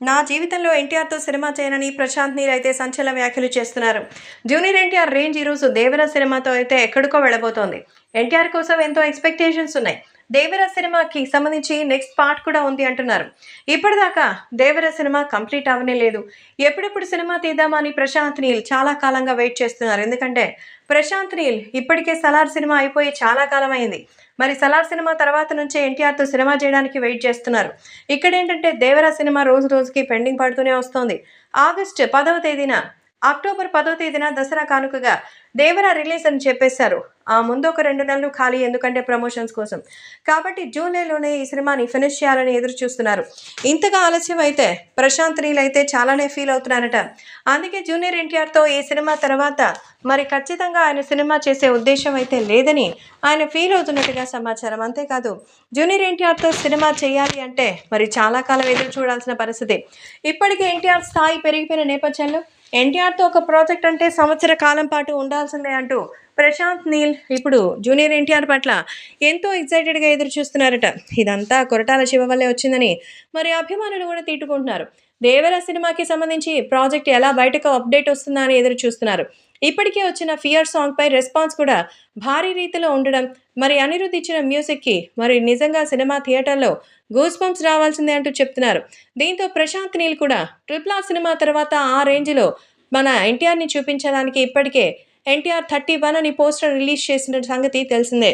నా జీవితంలో ఎన్టీఆర్తో సినిమా చేయనని ప్రశాంత్ నీల్ అయితే సంచలన వ్యాఖ్యలు చేస్తున్నారు. జూనియర్ ఎన్టీఆర్ రేంజ్ ఈరోజు దేవర సినిమాతో అయితే ఎక్కడికో వెళ్ళబోతోంది. ఎన్టీఆర్ కోసం ఎంతో ఎక్స్పెక్టేషన్స్ ఉన్నాయి. దేవర సినిమాకి సంబంధించి నెక్స్ట్ పార్ట్ కూడా ఉంది అంటున్నారు. ఇప్పటిదాకా దేవర సినిమా కంప్లీట్ అవనే లేదు. ఎప్పుడెప్పుడు సినిమా తీద్దామని ప్రశాంత్ నీల్ చాలా కాలంగా వెయిట్ చేస్తున్నారు. ఎందుకంటే ప్రశాంత్ నీల్ ఇప్పటికే సలార్ సినిమా అయిపోయి చాలా కాలం అయింది మరి సలార్ సినిమా తర్వాత నుంచే ఎన్టీఆర్తో సినిమా చేయడానికి వెయిట్ చేస్తున్నారు. ఇక్కడ ఏంటంటే దేవరా సినిమా రోజు రోజుకి పెండింగ్ పడుతూనే వస్తోంది. ఆగస్ట్ పదవ తేదీన అక్టోబర్ పదో తేదీన దసరా కానుకగా దేవరా రిలీజ్ అని చెప్పేశారు. ఆ ముందు ఒక రెండు నెలలు ఖాళీ ఎందుకంటే ప్రమోషన్స్ కోసం. కాబట్టి జూలైలోనే ఈ సినిమాని ఫినిష్ చేయాలని ఎదురు చూస్తున్నారు ఇంతగా ఆలస్యం అయితే ప్రశాంత్ నీల్ అయితే చాలానే ఫీల్ అవుతున్నారట. అందుకే జూనియర్ ఎన్టీఆర్తో ఈ సినిమా తర్వాత మరి ఖచ్చితంగా ఆయన సినిమా చేసే ఉద్దేశం అయితే లేదని ఆయన ఫీల్ అవుతున్నట్టుగా సమాచారం. అంతేకాదు జూనియర్ ఎన్టీఆర్తో సినిమా చేయాలి అంటే మరి చాలా కాలం ఎదురు చూడాల్సిన పరిస్థితి. ఇప్పటికే ఎన్టీఆర్ స్థాయి పెరిగిపోయిన నేపథ్యంలో ఎన్టీఆర్తో ఒక ప్రాజెక్ట్ అంటే సంవత్సర కాలం పాటు ఉండాల్సిందే అంటూ ప్రశాంత్ నీల్ ఇప్పుడు జూనియర్ ఎన్టీఆర్ పట్ల ఎంతో ఎగ్జైటెడ్గా ఎదురు చూస్తున్నారట. ఇదంతా కొరటాల శివ వల్లే వచ్చిందని మరి అభిమానులు కూడా తిట్టుకుంటున్నారు. దేవర సినిమాకి సంబంధించి ప్రాజెక్ట్ ఎలా బయటకు అప్డేట్ వస్తుందా అని ఎదురు చూస్తున్నారు. ఇప్పటికే వచ్చిన ఫియర్ సాంగ్ పై రెస్పాన్స్ కూడా భారీ రీతిలో ఉండడం మరి అనిరుద్ధ్ ఇచ్చిన మ్యూజిక్కి మరి నిజంగా సినిమా థియేటర్లో గూస్ బంప్స్ రావాల్సిందే అంటూ చెప్తున్నారు. దీంతో ప్రశాంత్ నీల్ కూడా ట్రిపుల్ ఆర్ సినిమా తర్వాత ఆ రేంజ్లో మన ఎన్టీఆర్ని చూపించడానికి ఇప్పటికే ఎన్టీఆర్ థర్టీ వన్ అని పోస్టర్ రిలీజ్ చేసిన సంగతి తెలిసిందే.